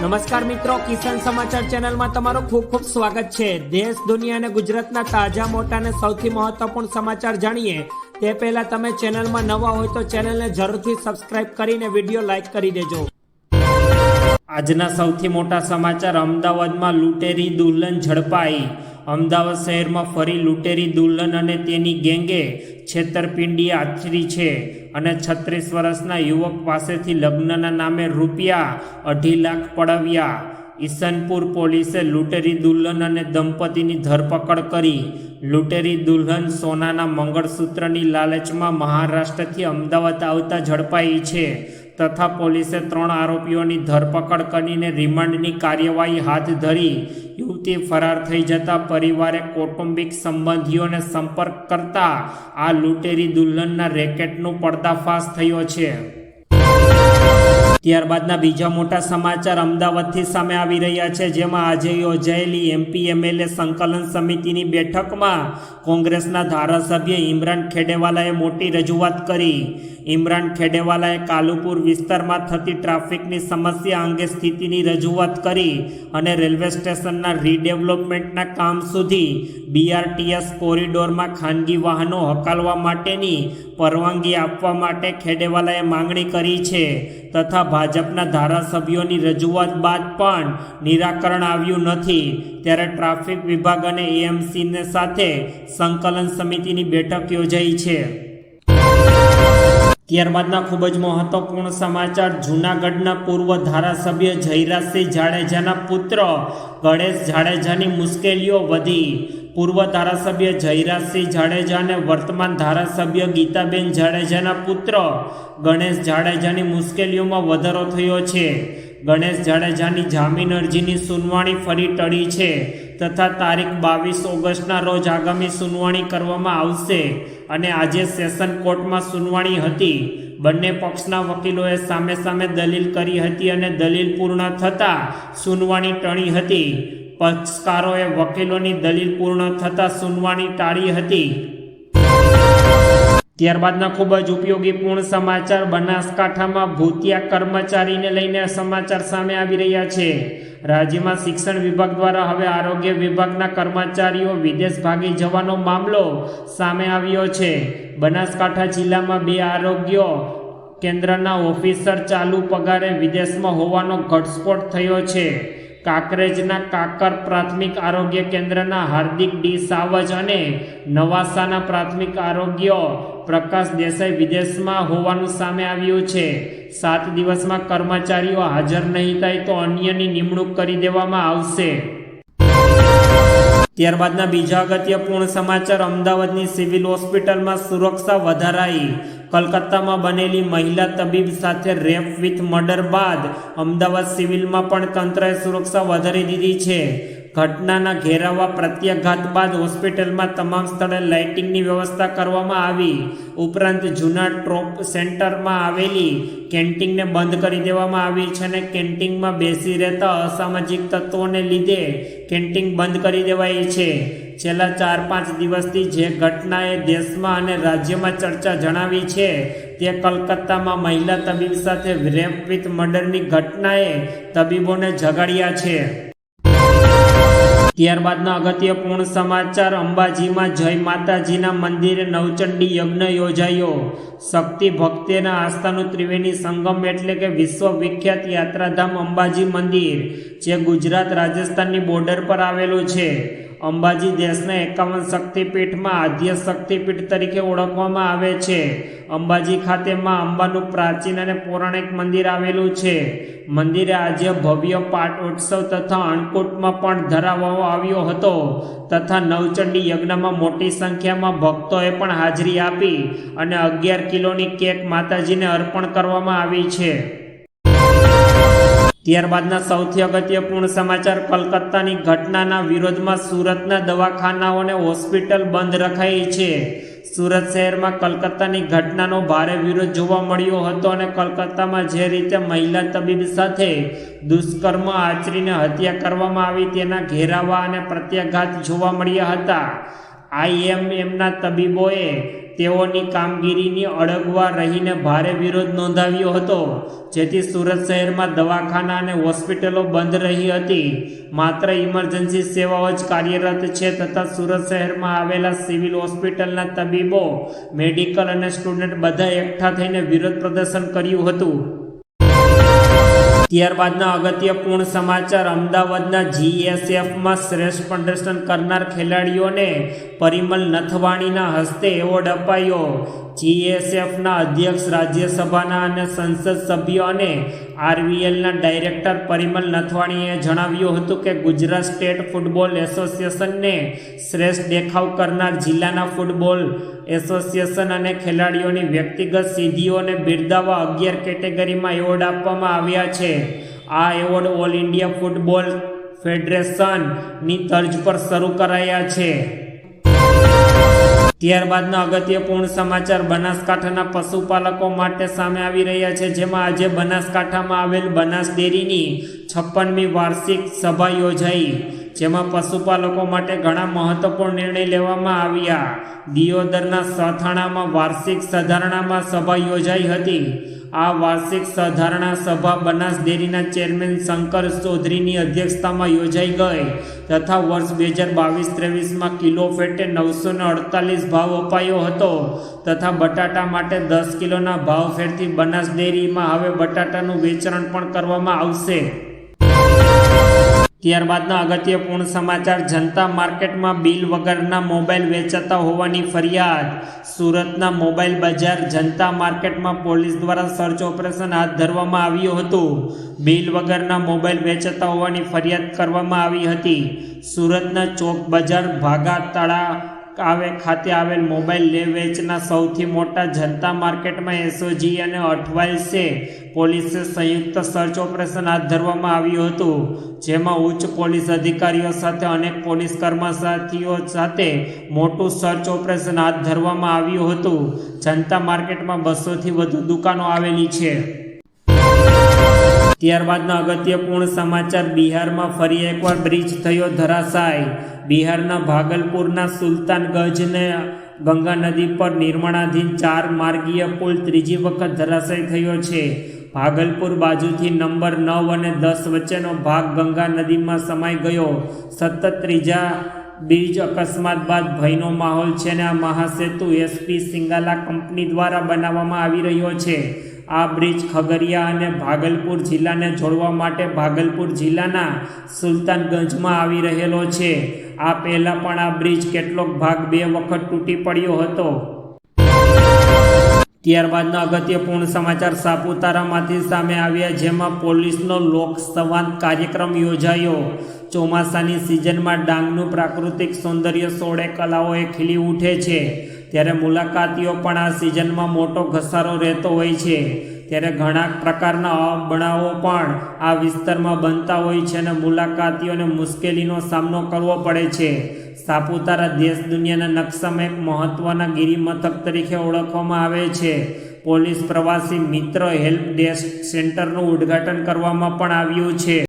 નમસ્કાર મિત્રો, કિસાન સમાચાર ચેનલમાં તમારું ખૂબ ખૂબ સ્વાગત છે. દેશ, દુનિયા અને ગુજરાતના તાજા, મોટા અને સૌથી મહત્વપૂર્ણ સમાચાર જાણીએ. તે પહેલા તમે ચેનલમાં નવા હોય તો ચેનલને જરૂરથી સબસ્ક્રાઇબ કરીને વીડિયો લાઈક કરી દેજો. આજના સૌથી મોટા સમાચાર અમદાવાદમાં લૂંટેરી દુલ્હન ઝડપાઈ. અમદાવાદ શહેરમાં ફરી લૂંટેરી દુલ્હન અને તેની ગેંગે છેતરપિંડી આચરી છે અને છત્રીસ વર્ષના યુવક પાસેથી લગ્નના નામે રૂપિયા અઢી લાખ પડાવ્યા. ઈસનપુર પોલીસે લૂંટેરી દુલ્હન અને દંપતીની ધરપકડ કરી. લૂંટેરી દુલ્હન સોનાના મંગળસૂત્રની લાલચમાં મહારાષ્ટ્રથી અમદાવાદ આવતા ઝડપાઈ છે. તથા પોલીસે ત્રણ આરોપીઓની ધરપકડ કરીને રિમાન્ડની કાર્યવાહી હાથ ધરી યુવતી ફરાર થઈ જતા પરિવારે કૌટુંબિક સંબંધીઓને સંપર્ક કરતા આ લૂંટેરી દુલ્હનના રેકેટનો પર્દાફાશ થયો છે. ત્યારબાદના બીજા મોટા સમાચાર અમદાવાદથી સામે આવી રહ્યા છે, જેમાં આજે યોજાયેલી એમપી, એમએલએ સંકલન સમિતિની બેઠકમાં કોંગ્રેસના ધારાસભ્ય ઇમરાન ખેડેવાલાએ મોટી રજૂઆત કરી. ઇમરાન ખેડેવાલાએ કાલુપુર વિસ્તારમાં થતી ટ્રાફિકની સમસ્યા અંગે સ્થિતિની રજૂઆત કરી અને રેલવે સ્ટેશનના રીડેવલપમેન્ટના કામ સુધી બીઆરટીએસ કોરિડોરમાં ખાનગી વાહનો હકાલવા માટેની પરવાનગી આપવા માટે ખેડેવાલાએ માંગણી કરી છે તથા ભાજપના ધારાસભ્યોની રજૂઆત બાદ પણ નિરાકરણ આવ્યું નથી. ત્યારે ટ્રાફિક વિભાગ અને એએમસીને સાથે સંકલન સમિતિની બેઠક યોજાઈ છે. ત્યારબાદના ખૂબ જ મહત્વપૂર્ણ સમાચાર. જૂનાગઢના પૂર્વ ધારાસભ્ય જયરાજસિંહ જાડેજાના પુત્ર ગણેશ જાડેજાની મુશ્કેલીઓ વધી. પૂર્વ ધારાસભ્ય જયરાજસિંહ જાડેજા અને વર્તમાન ધારાસભ્ય ગીતાબેન જાડેજાના પુત્ર ગણેશ જાડેજાની મુશ્કેલીઓમાં વધારો થયો છે. ગણેશ જાડેજાની જામીન અરજીની સુનવાણી ફરી ટળી છે તથા તારીખ બાવીસ ઓગસ્ટના રોજ આગામી સુનવાણી કરવામાં આવશે અને આજે સેશન કોર્ટમાં સુનવાણી હતી. બંને પક્ષના વકીલોએ સામે સામે દલીલ કરી હતી અને દલીલ પૂર્ણ થતાં સુનવાણી ટળી હતી. પક્ષકારોએ વકીલોની દલીલ પૂર્ણ થતાં સુનવાણી ટાળી હતી. ત્યારબાદના ખૂબ જ ઉપયોગી પૂર્ણ સમાચાર બનાસકાંઠામાં ભૂતિયા કર્મચારીને લઈને સમાચાર સામે આવી રહ્યા છે. રાજ્યમાં શિક્ષણ વિભાગ દ્વારા હવે આરોગ્ય વિભાગના કર્મચારીઓ વિદેશ ભાગી જવાનો મામલો સામે આવ્યો છે. બનાસકાંઠા જિલ્લામાં બે આરોગ્ય કેન્દ્રના ઓફિસર ચાલુ પગારે વિદેશમાં હોવાનો ઘટસ્ફોટ થયો છે. કાંકરેજના કાકર પ્રાથમિક આરોગ્ય કેન્દ્રના હાર્દિક ડી સાવજ અને નવાસાના પ્રાથમિક આરોગ્ય પ્રકાશ દેસાઈ વિદેશમાં હોવાનું સામે આવ્યું છે. સાત દિવસમાં કર્મચારીઓ હાજર નહીં થાય તો અન્યની નિમણૂક કરી દેવામાં આવશે. ત્યારબાદના બીજા અગત્યપૂર્ણ સમાચાર અમદાવાદની સિવિલ હોસ્પિટલમાં સુરક્ષા વધારાઈ. કલકત્તામાં બનેલી મહિલા તબીબ સાથે રેપ વિથ મર્ડર બાદ અમદાવાદ સિવિલમાં પણ તંત્રએ સુરક્ષા વધારી દીધી છે. ઘટનાના ઘેરાવા પ્રત્યાઘાત બાદ હોસ્પિટલમાં તમામ સ્થળે લાઇટિંગની વ્યવસ્થા કરવામાં આવી. ઉપરાંત જૂના ટ્રોપ સેન્ટરમાં આવેલી કેન્ટીનને બંધ કરી દેવામાં આવી છે અને કેન્ટીનમાં બેસી રહેતા અસામાજિક તત્વોને લીધે કેન્ટીન બંધ કરી દેવાઈ છે. છેલ્લા ચાર પાંચ દિવસથી જે ઘટનાએ દેશમાં અને રાજ્યમાં ચર્ચા જણાવી છે, તે કલકત્તામાં મહિલા તબીબ સાથે રેપ વિથ મર્ડરની ઘટનાએ તબીબોને જગાડ્યા છે. ત્યારબાદના અગત્યપૂર્ણ સમાચાર, અંબાજીમાં જય માતાજીના મંદિરે નવચંડી યજ્ઞ યોજાયો. શક્તિ ભક્તિના આસ્થાનું ત્રિવેણી સંગમ એટલે કે વિશ્વ વિખ્યાત યાત્રાધામ અંબાજી મંદિર, જે ગુજરાત રાજસ્થાનની બોર્ડર પર આવેલું છે. અંબાજી દેશના એકાવન શક્તિપીઠમાં આદ્ય શક્તિપીઠ તરીકે ઓળખવામાં આવે છે. અંબાજી ખાતે માં અંબાનું પ્રાચીન અને પૌરાણિક મંદિર આવેલું છે. મંદિરે આજે ભવ્ય પાઠ ઉત્સવ તથા અન્નકૂટમાં પણ ધરાવવામાં આવ્યો હતો તથા નવચંડી યજ્ઞમાં મોટી સંખ્યામાં ભક્તોએ પણ હાજરી આપી અને અગિયાર કિલોની કેક માતાજીને અર્પણ કરવામાં આવી છે. ત્યારબાદના સૌથી અગત્યપૂર્ણ સમાચાર, કલકત્તાની ઘટનાના વિરોધમાં સુરતના દવાખાનાઓને હોસ્પિટલ બંધ રખાઈ છે. સુરત શહેરમાં કલકત્તાની ઘટનાનો ભારે વિરોધ જોવા મળ્યો હતો અને કલકત્તામાં જે રીતે મહિલા તબીબ સાથે દુષ્કર્મ આચરીને હત્યા કરવામાં આવી તેના ઘેરાવા અને પ્રત્યાઘાત જોવા મળ્યા હતા. આઈએમએમના તબીબોએ તેઓની કામગીરીની અડગવા રહીને ભારે વિરોધ નોંધાવ્યો હતો, જેથી સુરત શહેરમાં દવાખાના અને હોસ્પિટલો બંધ રહી હતી. માત્ર ઇમરજન્સી સેવાઓ જ કાર્યરત છે તથા સુરત શહેરમાં આવેલા સિવિલ હોસ્પિટલના તબીબો, મેડિકલ અને સ્ટુડન્ટ બધા એકઠા થઈને વિરોધ પ્રદર્શન કર્યું હતું. ત્યારબાદના અગત્યપૂર્ણ સમાચાર અમદાવાદના જીએસએફમાં શ્રેષ્ઠ પ્રદર્શન કરનાર ખેલાડીઓને પરિમલ નથવાણીના હસ્તે એવોર્ડ અપાયો. જીએસએફના અધ્યક્ષ રાજ્યસભાના અને સંસદ સભ્યો અને આરવીએલના ડાયરેક્ટર પરિમલ નથવાણીએ જણાવ્યું હતું કે ગુજરાત સ્ટેટ ફૂટબોલ એસોસિએશનને શ્રેષ્ઠ દેખાવ કરનાર જિલ્લાના ફૂટબોલ એસોસિએશન અને ખેલાડીઓની વ્યક્તિગત સિદ્ધિઓને બિરદાવવા અગિયાર કેટેગરીમાં એવોર્ડ આપવામાં આવ્યા છે. આ એવોર્ડ ઓલ ઇન્ડિયા ફૂટબોલ ફેડરેશનની તર્જ પર શરૂ કરાયા છે. ત્યારબાદના અગત્યપૂર્ણ સમાચાર, બનાસકાંઠાના પશુપાલકો માટે સામે આવી રહ્યા છે, જેમાં આજે બનાસકાંઠામાં આવેલ બનાસ ડેરીની છપ્પનમી વાર્ષિક સભા યોજાઈ, જેમાં પશુપાલકો માટે ઘણા મહત્વપૂર્ણ નિર્ણય લેવામાં આવ્યા. દિયોદરના સથાણામાં વાર્ષિક સધારણામાં સભા યોજાઈ હતી. આ વાર્ષિક સાધારણા સભા બનાસ ડેરીના ચેરમેન શંકર ચૌધરીની અધ્યક્ષતામાં યોજાઈ ગઈ તથા વર્ષ બે હજાર બાવીસ ત્રેવીસમાં કિલો ફેટે નવસો ને અડતાલીસ ભાવ અપાયો હતો તથા બટાટા માટે દસ કિલોના ભાવ ફેરથી બનાસ ડેરીમાં હવે બટાટાનું વેચાણ પણ કરવામાં આવશે. ત્યારબાદના અગત્યપૂર્ણ સમાચાર, જનતા માર્કેટમાં બિલ વગરના મોબાઈલ વેચાતા હોવાની ફરિયાદ, સુરતના મોબાઈલ બજાર, જનતા માર્કેટમાં પોલીસ દ્વારા સર્ચ ઓપરેશન હાથ ધરવામાં આવ્યું હતું. બિલ વગરના મોબાઈલ વેચાતા હોવાની ફરિયાદ કરવામાં આવી હતી. સુરતના ચોક બજાર ભાગા તળા આવે, ખાતે આવેલ મોબાઈલ લે, વેચના સૌથી મોટા જનતા માર્કેટમાં એસઓજી અને અઠવાઇસે પોલીસે સંયુક્ત સર્ચ ઓપરેશન હાથ ધરવામાં આવ્યું હતું, જેમાં ઉચ્ચ પોલીસ અધિકારીઓ સાથે અનેક પોલીસ કર્મચારીઓ સાથે મોટું સર્ચ ઓપરેશન હાથ ધરવામાં આવ્યું હતું. જનતા માર્કેટમાં બસોથી વધુ દુકાનો આવેલી છે. ત્યારબાદના અગત્યપૂર્ણ સમાચાર બિહારમાં ફરી એકવાર બ્રિજ થયો ધરાશાય. બિહારના ભાગલપુરના સુલતાનગંજને ગંગા નદી પર નિર્માણાધીન ચાર માર્ગીય પુલ ત્રીજી વખત ધરાશય થયો છે. ભાગલપુર બાજુથી નંબર નવ અને દસ વચ્ચેનો ભાગ ગંગા નદીમાં સમાઈ ગયો. સતત ત્રીજા બ્રિજ અકસ્માત બાદ ભયનો માહોલ છે અને આ મહાસેતુ એસપી સિંગાલા કંપની દ્વારા બનાવવામાં આવી રહ્યો છે. આ બ્રિજ ખગરિયા અને ભાગલપુર જિલ્લાને જોડવા માટે ભાગલપુર જિલ્લાના સુલતાનગંજમાં આવી રહેલો છે. આ પહેલાં પણ આ બ્રિજ કેટલોક ભાગ બે વખત તૂટી પડ્યો હતો. ત્યારબાદના અગત્યપૂર્ણ સમાચાર સાપુતારામાંથી સામે આવ્યા, જેમાં પોલીસનો લોક સંવાદ કાર્યક્રમ યોજાયો. ચોમાસાની સિઝનમાં ડાંગનું પ્રાકૃતિક સૌંદર્ય સોળે કલાઓએ ખીલી ઉઠે છે. ત્યારે મુલાકાતીઓ પણ આ સિઝનમાં મોટો ઘસારો રહેતો હોય છે. ત્યારે ઘણા પ્રકારના બનાવો પણ આ વિસ્તારમાં બનતા હોય છે અને મુલાકાતીઓને મુશ્કેલીનો સામનો કરવો પડે છે. સાપુતારા દેશ દુનિયાના નકશામાં એક મહત્વના ગિરિમથક તરીકે ઓળખવામાં આવે છે. પોલીસ પ્રવાસી મિત્ર હેલ્પ ડેસ્ક સેન્ટરનું ઉદ્ઘાટન કરવામાં પણ આવ્યું છે.